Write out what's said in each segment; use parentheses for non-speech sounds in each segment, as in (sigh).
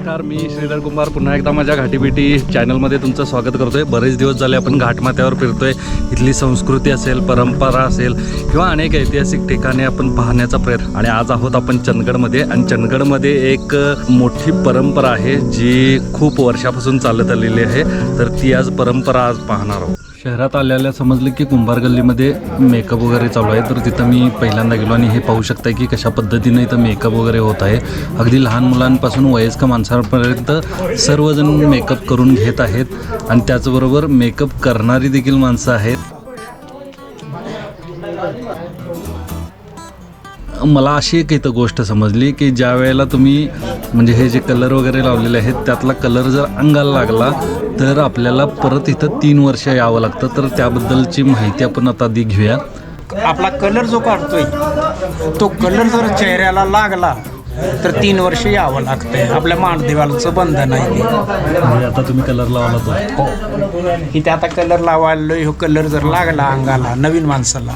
नमस्कार मी श्रीधर कुमार पुन्हा एकदा माझ्या घाटीपेटी चॅनलमध्ये तुमचं स्वागत करतोय. बरेच दिवस झाले आपण घाटमाथ्यावर फिरतोय. इथली संस्कृती असेल परंपरा असेल किंवा अनेक ऐतिहासिक ठिकाणे आपण पाहण्याचा प्रयत्न आणि आज आहोत आपण चंदगडमध्ये. आणि चंदगडमध्ये एक मोठी परंपरा आहे जी खूप वर्षापासून चालत आलेली आहे. तर ती आज परंपरा आज पाहणार आहोत. शहरात आल्याला समजलं की कुंभार गल्लीमध्ये मेकअप वगैरे चालू आहे तर तिथं मी पहिल्यांदा गेलो आणि हे पाहू शकता की कशा पद्धतीने इथं मेकअप वगैरे होत आहे. अगदी लहान मुलांपासून वयस्क माणसांपर्यंत सर्वजण मेकअप करून घेत आहेत आणि त्याचबरोबर मेकअप करणारी देखील माणसं आहेत. मला अशी एक इथं गोष्ट समजली की ज्या वेळेला तुम्ही म्हणजे हे जे कलर वगैरे लावलेले आहेत त्यातला कलर जर अंगाला लागला तर आपल्याला परत इथं तीन वर्ष यावं लागतं. तर त्याबद्दलची माहिती आपण आता आधी घेऊया. आपला कलर जो काढतोय तो कलर जर चेहऱ्याला लागला तर तीन वर्ष यावं लागतंय. आपल्या मानदेवाचं बंधन आहे ते. म्हणजे आता तुम्ही कलर लावला तो. हो. इथे आता कलर लावायला ह्यो कलर जर लागला अंगाला नवीन माणसाला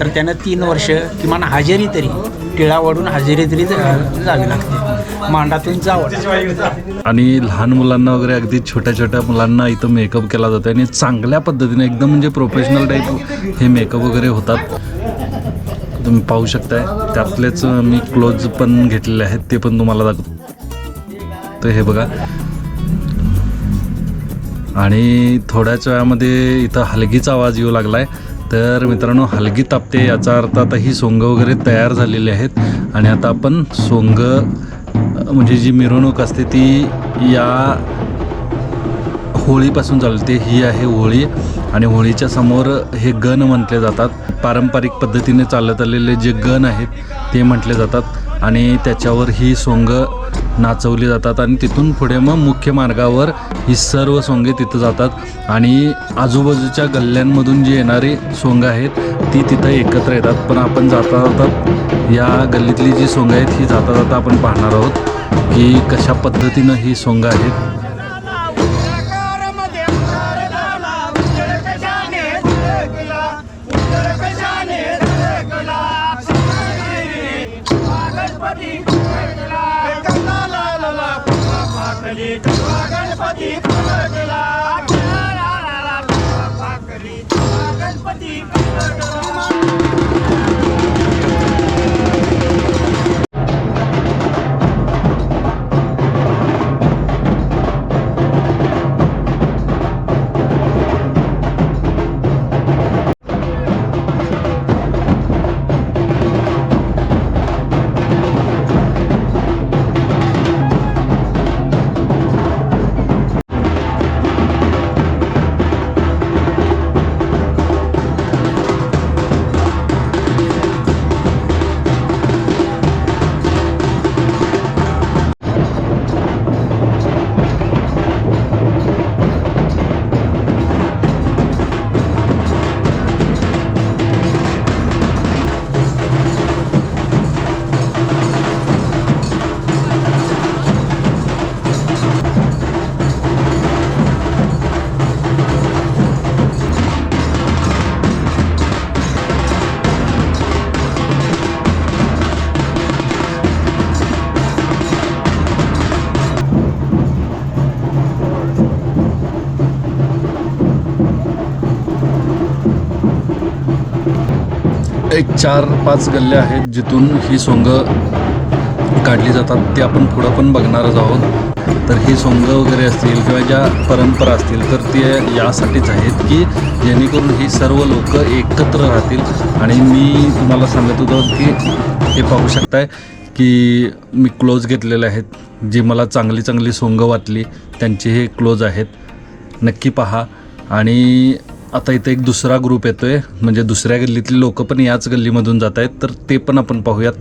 तर त्यानं तीन वर्ष किमान हजेरी तरी टिळा वाढून हजेरी तरी जा- जावी लागते. मांडातून जावं. आणि लहान मुलांना वगैरे अगदी छोट्या छोट्या मुलांना इथं मेकअप केला जातो आणि चांगल्या पद्धतीने एकदम म्हणजे प्रोफेशनल टाईप हे मेकअप वगैरे होतात. तुम्ही पाहू शकताय. त्यातलेच मी क्लोज पण घेतलेले आहेत ते पण तुम्हाला दाखवतो. तर हे बघा. आणि थोड्याच वेळामध्ये इथं हलगीचा आवाज येऊ लागलाय. तर मित्रांनो हलगी तापते याचा अर्थ आता ही सोंग वगैरे तयार झालेली आहेत. आणि आता आपण सोंग म्हणजे जी मिरवणूक असते ती या होळीपासून चालते. ही आहे होळी आणि होळीच्या समोर हे गण म्हटले जातात. पारंपरिक पद्धतीने चालत आलेले जे गण आहेत ते म्हटले जातात आणि त्याच्यावर ही सोंग नाचवली जातात आणि तिथून पुढे मग मुख्य मार्गावर ही सर्व सोंगे तिथं जातात आणि आजूबाजूच्या गल्ल्यांमधून जी येणारी सोंग आहेत ती तिथं एकत्र येतात. पण आपण जाता जाता या गल्लीतली जी सोंग आहेत ही जाता जाता आपण पाहणार आहोत. की कशा पद्धतीनं ही सोंग आहेत एक चार पाच गल्ल्या आहेत जिथून ही सोंग काढली जातात. ते आपण पुढं पण बघणारच आहोत. तर ही सोंग वगैरे असतील किंवा ज्या परंपरा असतील तर ते यासाठीच आहेत की जेणेकरून ही सर्व लोक एकत्र राहतील. आणि मी तुम्हाला सांगत होतो की हे पाहू शकताय की मी क्लोज घेतलेले आहेत. जी मला चांगली चांगली सोंग वाटली त्यांचे हे क्लोज आहेत. नक्की पहा. आणि आता इथे एक दुसरा ग्रुप येतोय. म्हणजे दुसऱ्या गल्लीतली लोक पण याच गल्लीमधून जात आहेत. तर ते पण आपण पाहूयात.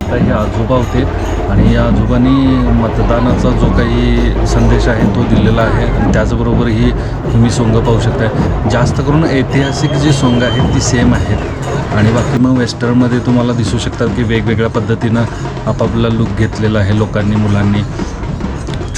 आता हे आजोबा होते. या आजोबांनी मतदानाचा जो काही संदेश आहे तो दिलेला आहे आणि त्याचबरोबर ही तुम्ही सोंग पाहू शकताय. जास्त करून ऐतिहासिक जी सोंग आहेत ती सेम आहेत. आणि बाकी मग वेस्टर्नमध्ये तुम्हाला दिसू शकतात की वेगवेगळ्या पद्धतीनं आपापला लुक घेतलेला आहे लोकांनी मुलांनी.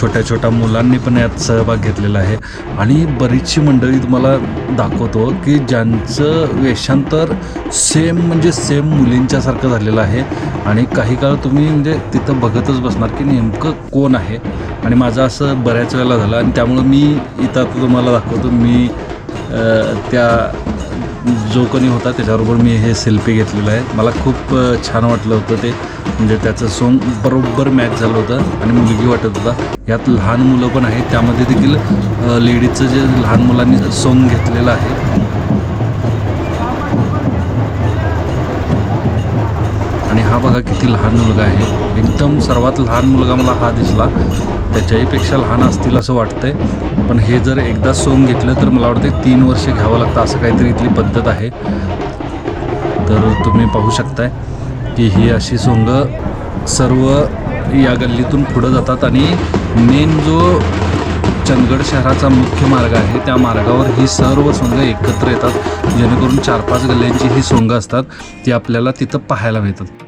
छोट्या छोट्या मुलांनी पण यात सहभाग घेतलेला आहे. आणि बरीचशी मंडळी तुम्हाला दाखवतो की ज्यांचं वेषांतर सेम म्हणजे सेम मुलींच्यासारखं झालेलं आहे. आणि काही काळ तुम्ही म्हणजे तिथं बघतच बसणार की नेमकं कोण आहे. आणि माझं असं बऱ्याच वेळेला झालं आणि त्यामुळं मी इथं आता तुम्हाला दाखवतो. मी त्या जो कोणी होता त्याच्याबरोबर मी हे सेल्फी घेतलेलं आहे. मला खूप छान वाटलं होतं ते. म्हणजे त्याचं सोंग बरोबर मॅच झालं होतं आणि मुलगी वाटत होता. यात लहान मुलं पण आहेत. त्यामध्ये देखील लेडीजचं जे लहान मुलांनी सोंग घेतलेलं आहे. आणि हा बघा किती लहान मुलगा आहे. एकदम सर्वात लहान मुलगा मला हा दिसला. त्याच्याहीपेक्षा लहान असतील असं वाटतंय. पण हे जर एकदा सोंग घेतलं तर मला वाटतं तीन वर्ष घ्यावं लागतं असं काहीतरी इथली पद्धत आहे. तर तुम्ही पाहू शकताय की ही अशी सोंग सर्व या गल्लीतून पुढं जातात आणि मेन जो चंदगड शहराचा मुख्य मार्ग आहे त्या मार्गावर ही सर्व सोंग एकत्र येतात. जेणेकरून चार पाच गल्ल्यांची ही सोंग असतात ती आपल्याला तिथं पाहायला मिळतात.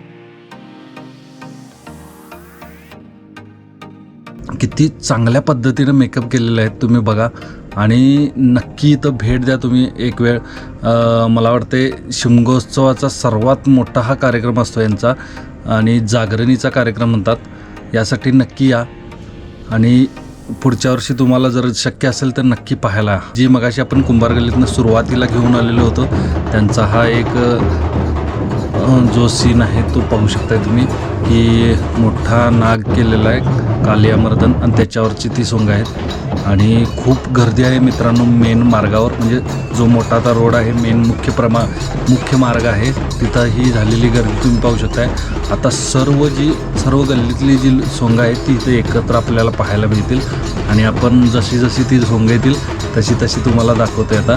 किती चांगल्या पद्धतीनं मेकअप केलेले आहेत तुम्ही बघा. आणि नक्की इथं भेट द्या तुम्ही एक वेळ. मला वाटते शिमगोत्सवाचा सर्वात मोठा हा कार्यक्रम असतो यांचा. आणि जागरणीचा कार्यक्रम म्हणतात. यासाठी नक्की या. आणि पुढच्या वर्षी तुम्हाला जर शक्य असेल तर नक्की पाहायला जी मगाशी आपण कुंभार गल्लीतनं सुरुवातीला घेऊन आलेलो होतो त्यांचा हा एक जो सीन आहे तो पाहू शकताय तुम्ही की मोठा नाग केलेला आहे. कालियामर्दन आणि त्याच्यावरची ती सोंग आहेत. आणि खूप गर्दी आहे मित्रांनो मेन मार्गावर. म्हणजे जो मोठा आता रोड आहे मेन मुख्य प्रमा मुख्य मार्ग आहे तिथं ही झालेली गर्दी तुम्ही पाहू शकताय. आता सर्व जी सर्व गल्लीतली जी सोंग आहेत ती इथे एकत्र आपल्याला पाहायला मिळतील. आणि आपण जशी जशी ती सोंग येतील तशी तशी तुम्हाला दाखवतोय आता.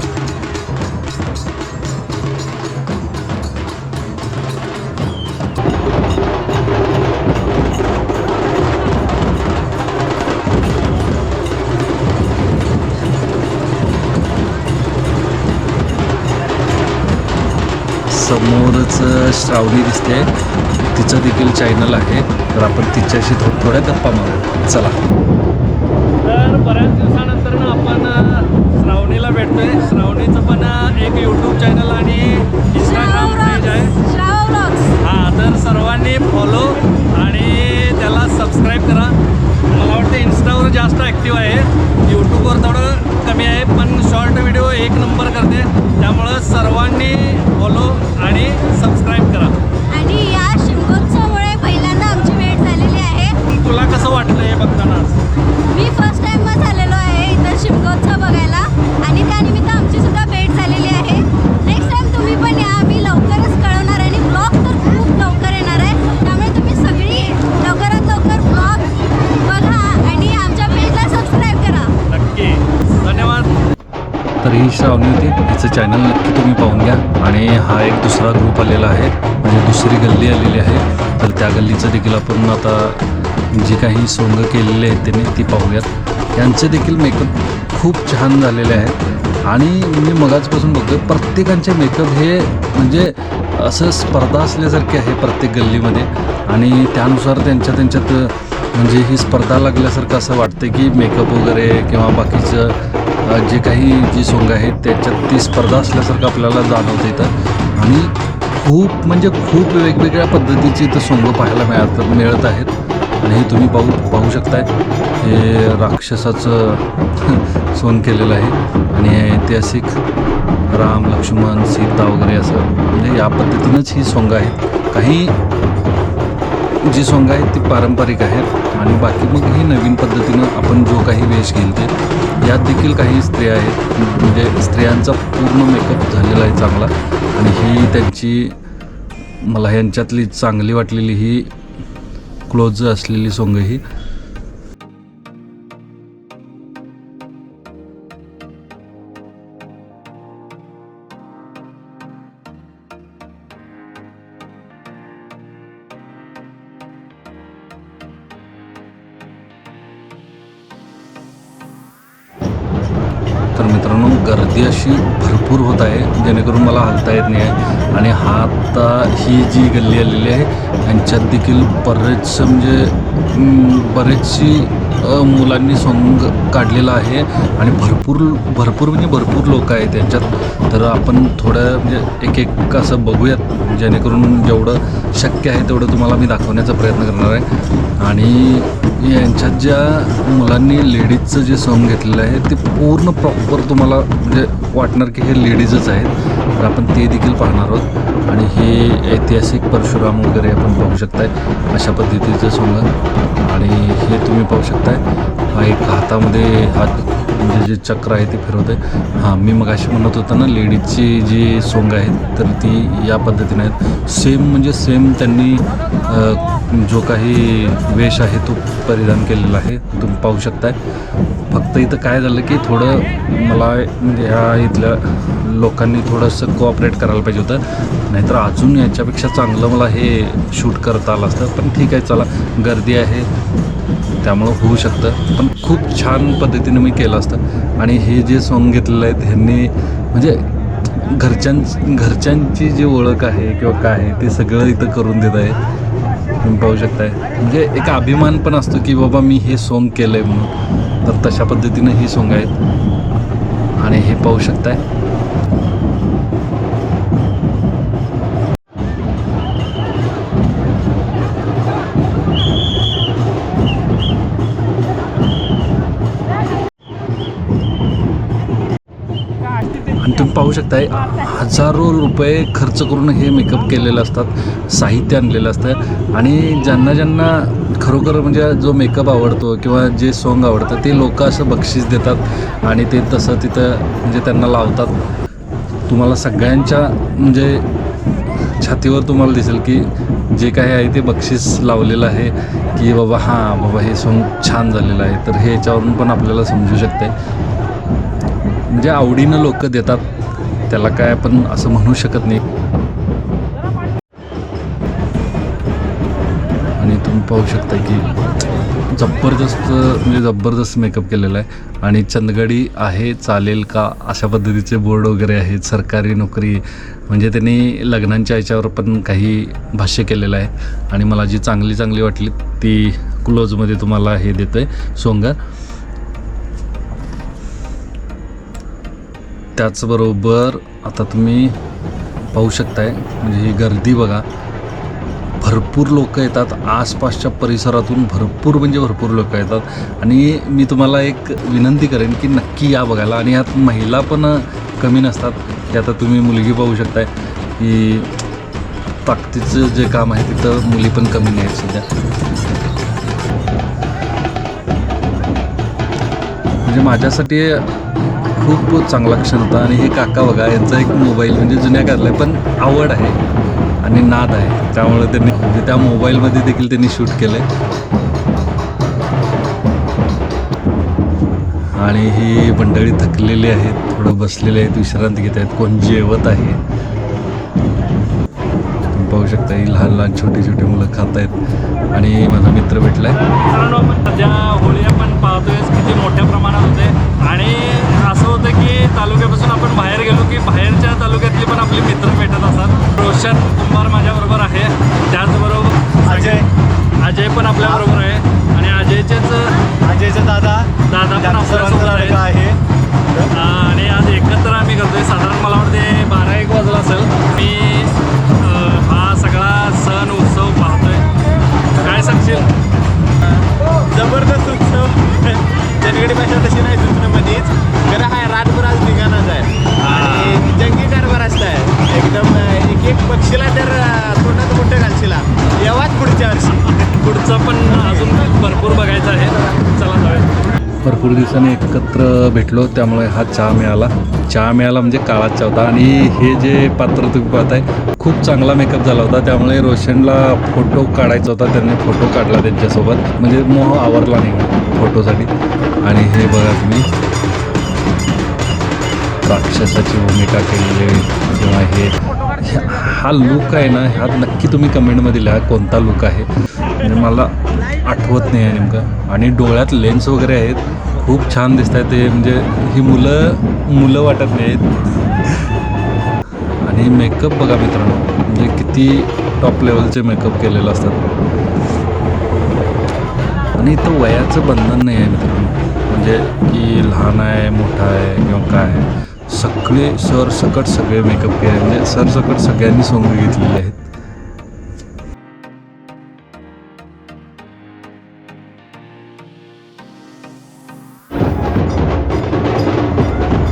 समोरच श्रावणी दिसते. तिचं देखील चॅनल आहे. तर आपण तिच्याशी थोड्या गप्पा मारू चला. तर बऱ्याच दिवसानंतर ना आपण श्रावणीला भेटतोय. श्रावणीचं पण एक यूट्यूब चॅनल आणि इंस्टाग्राम पेज आहे. हां तर सर्वांनी फॉलो आणि त्याला सबस्क्राईब करा. मला वाटतं इन्स्टावर जास्त ॲक्टिव्ह आहे. यूट्यूबवर थोडं कमी आहे पण शॉर्ट व्हिडिओ एक नंबर करते. त्यामुळं सर्वांनी फॉलो आणि सबस्क्राईब करा. आणि या शिमगोत्सवामुळे पहिल्यांदा आमची भेट झालेली आहे. तुला कसं वाटलं हे बघताना? मी फर्स्ट टाइमच होती चॅनल नक्की तुम्ही पाहून घ्या. आणि हा एक दुसरा ग्रुप आलेला आहे. म्हणजे दुसरी गल्ली आलेली आहे. तर त्या गल्लीचं देखील आपण आता जे काही सोंग केलेले आहेत त्यांनी ती पाहूयात. यांचे देखील मेकअप खूप छान झालेले आहेत. आणि मी मगाचपासून बघतो प्रत्येकांचे मेकअप हे म्हणजे असं स्पर्धा असल्यासारखी आहे प्रत्येक गल्लीमध्ये. आणि त्यानुसार त्यांच्या त्यांच्यात म्हणजे ही स्पर्धा लागल्यासारखं असं वाटतं की मेकअप वगैरे किंवा बाकीचं जे काही जी सोंग आहेत त्याच्यात ती स्पर्धा असल्यासारखं आपल्याला जाणवतं इथं. आणि खूप म्हणजे खूप वेगवेगळ्या पद्धतीची इथं सोंग पाहायला मिळत मिळत आहेत. आणि हे तुम्ही पाहू पाहू शकताय. हे राक्षसाचं (laughs) सोन केलेलं आहे. आणि हे ऐतिहासिक राम लक्ष्मण सीता वगैरे असं म्हणजे या पद्धतीनंच ही सोंग आहेत. काही जी सोंग आहेत ती पारंपरिक आहेत आणि बाकी मग ही नवीन पद्धतीनं आपण जो काही वेश घेईल ते यात देखील काही स्त्रिया आहेत. म्हणजे स्त्रियांचा पूर्ण मेकअप झालेला आहे चांगला आणि ही त्यांची मला यांच्यातली चांगली वाटलेली ही क्लोज असलेली सोंग ही जेणेकरून येत नाही. आहे आणि हा आता ही जी गल्ली आलेली आहे यांच्यात देखील बरेच म्हणजे बरेचशी मुलांनी सॉंग काढलेलं आहे. आणि भरपूर भरपूर म्हणजे भरपूर लोक आहेत त्यांच्यात तर आपण थोडं म्हणजे एक एक असं बघूयात जेणेकरून जेवढं शक्य आहे तेवढं तुम्हाला मी दाखवण्याचा प्रयत्न करणार आहे. आणि यांच्यात ज्या मुलांनी लेडीजचं जे सॉंग घेतलेलं आहे ते पूर्ण प्रॉपर तुम्हाला म्हणजे वाटणार की हे लेडीजच आहेत. तर आपण ते देखील पाहणार आहोत. आणि हे ऐतिहासिक परशुराम वगैरे आपण पाहू शकताय अशा पद्धतीचं सॉंग आणि हे तुम्ही पाहू शकताय. हा एक हातामध्ये हात म्हणजे जे चक्र आहे ते फिरवत आहे हां मी मग अशी म्हणत होता ना लेडीजची जी सोंग आहेत तर ती या पद्धतीने आहेत. सेम म्हणजे सेम त्यांनी जो काही वेश आहे तो परिधान केलेला आहे. तुम्ही पाहू शकताय. फक्त इथं काय झालं की थोडं मला म्हणजे ह्या इथल्या लोकांनी थोडंसं कोऑपरेट करायला पाहिजे होतं. नाहीतर अजून याच्यापेक्षा चांगलं मला हे शूट करता आलं असतं. पण ठीक आहे चला. गर्दी आहे. त्यामुळं होऊ शकतं. पण खूप छान पद्धतीने मी केलं असतं. आणि हे जे सॉंग घेतलेलं आहे ह्यांनी म्हणजे घरच्यां घरच्यांची जी ओळख आहे किंवा काय आहे ते सगळं इथं करून देत आहे. तुम्ही पाहू शकताय. म्हणजे एक अभिमान पण असतो की बाबा मी हे सॉंग केलं आहे म्हणून. तर तशा पद्धतीनं ही सॉंग आहेत. आणि हे पाहू शकताय. आणि तुम्ही पाहू शकताय हजारो रुपये खर्च करून हे मेकअप केलेलं असतात साहित्य आणलेलं असतं. आणि ज्यांना ज्यांना खरोखर म्हणजे जो मेकअप आवडतो किंवा जे सॉन्ग आवडतं ते लोक असं बक्षीस देतात आणि ते तसं तिथं म्हणजे त्यांना लावतात. तुम्हाला सगळ्यांच्या म्हणजे छातीवर तुम्हाला दिसेल की जे काही आहे ते बक्षीस लावलेलं आहे की बाबा हां बाबा हे सॉन्ग छान झालेलं आहे. तर हे याच्यावरून पण आपल्याला समजू शकते म्हणजे आवडीनं लोक देतात त्याला काय आपण असं म्हणू शकत नाही. आणि तुम्ही पाहू शकता की जबरदस्त म्हणजे जबरदस्त मेकअप केलेला आहे. आणि चंदगडी आहे चालेल का? अशा पद्धतीचे बोर्ड वगैरे आहेत सरकारी नोकरी. म्हणजे त्यांनी लग्नांच्या याच्यावर पण काही भाष्य केलेलं आहे. आणि मला जी चांगली चांगली वाटली ती क्लोजमध्ये तुम्हाला हे देतं आहे सोंगर त्याचबरोबर आता तुम्ही पाहू शकताय म्हणजे ही गर्दी बघा. भरपूर लोक येतात आसपासच्या परिसरातून भरपूर म्हणजे भरपूर लोक येतात. आणि मी तुम्हाला एक विनंती करेन की नक्की या बघायला. आणि यात महिला पण कमी नसतात. की आता तुम्ही मुलगी पाहू शकताय की ताकदीचं जे काम आहे तिथं मुली पण कमी नाही आहेत सध्या. म्हणजे माझ्यासाठी खूप चांगला क्षण होता आणि हे काका बघा यांचा एक मोबाईल म्हणजे जुन्या काळाला आहे, पण आवड आहे आणि नाद आहे. त्यामुळे त्यांनी म्हणजे त्या मोबाईलमध्ये देखील त्यांनी शूट केलं आणि ही मंडळी थकलेली आहेत थोडं बसलेले आहेत विश्रांती घेत आहेत कोण जेवत आहे? तुम्ही पाहू शकता ही लहान लहान छोटी छोटी मुलं खात आहेत. आणि माझा मित्र भेटला आहे सध्या होळी आपण पाहतोय किती मोठ्या प्रमाणात होते. आणि असं होतं की तालुक्यापासून आपण बाहेर गेलो की बाहेरच्या तालुक्यातली पण आपली मित्र भेटत असतात. रोशन कुंभार माझ्याबरोबर आहे. त्याचबरोबर अजय. अजय. पण आपल्याबरोबर आहे. आणि अजयचेच अजयचा दादा. दादा पण आपल्यासोबत आहे. एक पक्षीला तर तोंडात मोठं घालशीला. येवाच पुढच्या वर्षी. पुढचं पण अजून भरपूर बघायचं आहे. चला जाऊया. भरपूर दिवसांनी एकत्र भेटलो त्यामुळे हा चहा मिळाला. चहा मिळाला म्हणजे काळा चहा होता. आणि हे जे पात्र तुम्ही पाहताय खूप चांगला मेकअप झाला होता. त्यामुळे रोशनला फोटो काढायचा होता. त्यांनी फोटो काढला त्यांच्यासोबत. म्हणजे मोह आवरला नाही फोटोसाठी आणि हे बघा तुम्ही. राक्षसाची भूमिका केलेली आहे. किंवा हे हा लुक आहे ना हा नक्की तुम्ही कमेंटमध्ये लिहा कोणता लुक आहे. म्हणजे मला आठवत नाही आहे नेमकं. आणि डोळ्यात लेन्स वगैरे आहेत. खूप छान दिसत आहे ते. म्हणजे ही मुलं मुलं वाटत नाही आहेत आणि मेकअप बघा मित्रांनो. म्हणजे किती टॉप लेवलचे मेकअप केलेले असतात. आणि इथं वयाचं बंधन नाही आहे मित्रांनो. म्हणजे की लहान आहे मोठा आहे किंवा काय आहे. सगळे सरसकट सगळे मेकअप केले. म्हणजे सरसकट सगळ्यांनी सोंग घेतलेली आहेत.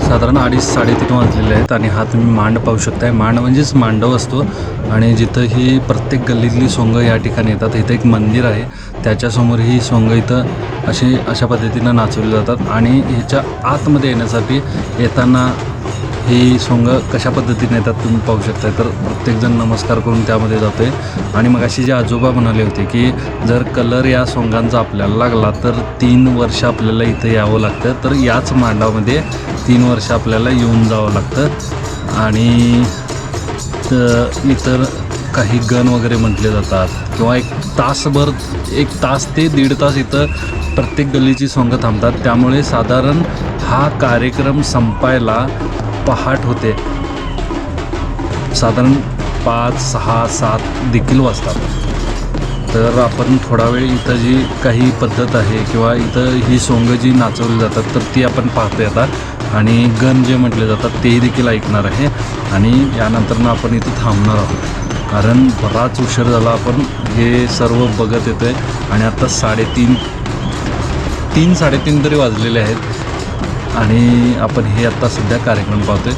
साधारण अडीच साडेतीन वाजलेले आहेत आणि हा तुम्ही मांड पाहू शकताय. मांड म्हणजेच मांडव असतो. आणि जिथं ही प्रत्येक गल्लीतली सोंग या ठिकाणी येतात. इथं एक मंदिर आहे. त्याच्यासमोर ही सोंग इथं अशी अशा पद्धतीनं नाचवली जातात. आणि ह्याच्या आतमध्ये येण्यासाठी येताना ही सोंग कशा पद्धतीने येतात तुम्ही पाहू शकता तर प्रत्येकजण नमस्कार करून त्यामध्ये जातो आहे आणि मग अशी जे आजोबा म्हणाले होते की जर कलर या सोंगांचा आपल्याला लागला तर तीन वर्ष आपल्याला इथं यावं लागतं. तर याच मांडामध्ये तीन वर्ष आपल्याला येऊन जावं लागतं. आणि इतर काही गण वगैरे म्हटले जातात. किंवा एक तासभर एक तास ते दीड तास इथं प्रत्येक गल्लीची सोंग थांबतात. त्यामुळे साधारण हा कार्यक्रम संपायला पहाट होते. साधारण पाच सहा सात देखील वाजतात. तर आपण थोडा वेळ इथं जी काही पद्धत आहे किंवा इथं ही सोंग जी नाचवली जातात तर ती आपण पाहतोय आता. आणि गण जे म्हटले जातात तेही देखील ऐकणार आहे. आणि यानंतरनं आपण इथं थांबणार आहोत. कारण बराच उशीर झाला आपण हे सर्व बघत येतोय. आणि आत्ता साडेतीन तीन साडेतीन तरी वाजलेले आहेत. आणि आपण हे आत्ता सध्या कार्यक्रम पाहतोय.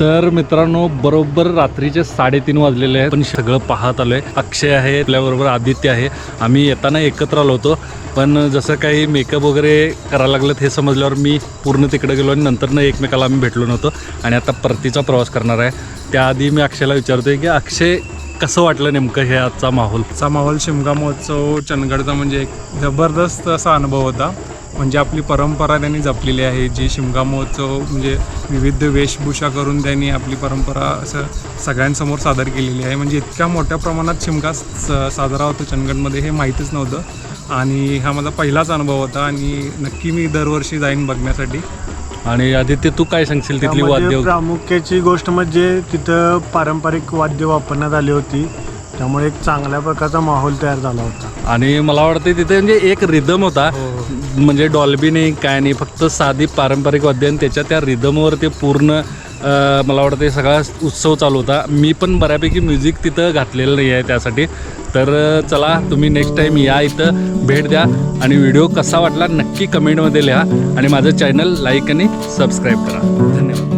तर मित्रांनो बरोबर रात्रीचे साडेतीन वाजलेले आहेत. पण सगळं पाहत आलोय. अक्षय आहे आपल्याबरोबर आदित्य आहे. आम्ही येताना एकत्र आलो होतो. पण जसं काही मेकअप वगैरे करायला लागलं हे समजल्यावर मी पूर्ण तिकडे गेलो आणि नंतरनं एकमेकाला आम्ही भेटलो नव्हतो. आणि आता परतीचा प्रवास करणार आहे. त्याआधी मी अक्षयला विचारतोय की अक्षय कसं वाटलं नेमकं हे आजचा माहोल? माहोल शिमगा महोत्सव चंदगडचा म्हणजे एक जबरदस्त असा अनुभव होता. म्हणजे आपली परंपरा त्यांनी जपलेली आहे जी शिमगा महोत्सव म्हणजे विविध वेशभूषा करून त्यांनी आपली परंपरा असं सगळ्यांसमोर सादर केलेली आहे. म्हणजे इतक्या मोठ्या प्रमाणात शिमगा स- साजरा होतो चंदगडमध्ये हे माहीतच नव्हतं. आणि हा माझा पहिलाच अनुभव होता आणि नक्की मी दरवर्षी जाईन बघण्यासाठी. आणि आदित्य तू काय सांगशील तिथली वाद्य? प्रामुख्याची गोष्ट म्हणजे तिथं पारंपरिक वाद्य वापरण्यात आली होती. त्यामुळे एक चांगल्या प्रकारचा माहोल तयार झाला होता. आणि मला वाटतं तिथे म्हणजे एक रिदम होता. म्हणजे डॉल्बी नाही काय नाही फक्त साधी पारंपरिक वाद्य आणि त्याच्या त्या रिदमवर ते पूर्ण मला वाटतं सगळा उत्सव चालू होता. मी पण बऱ्यापैकी म्युझिक तिथं घातलेलं नाही आहे त्यासाठी. तर चला तुम्ही नेक्स्ट टाईम या इथं भेट द्या. आणि व्हिडिओ कसा वाटला नक्की कमेंटमध्ये लिहा. आणि माझं चॅनल लाईक आणि सबस्क्राईब करा. धन्यवाद.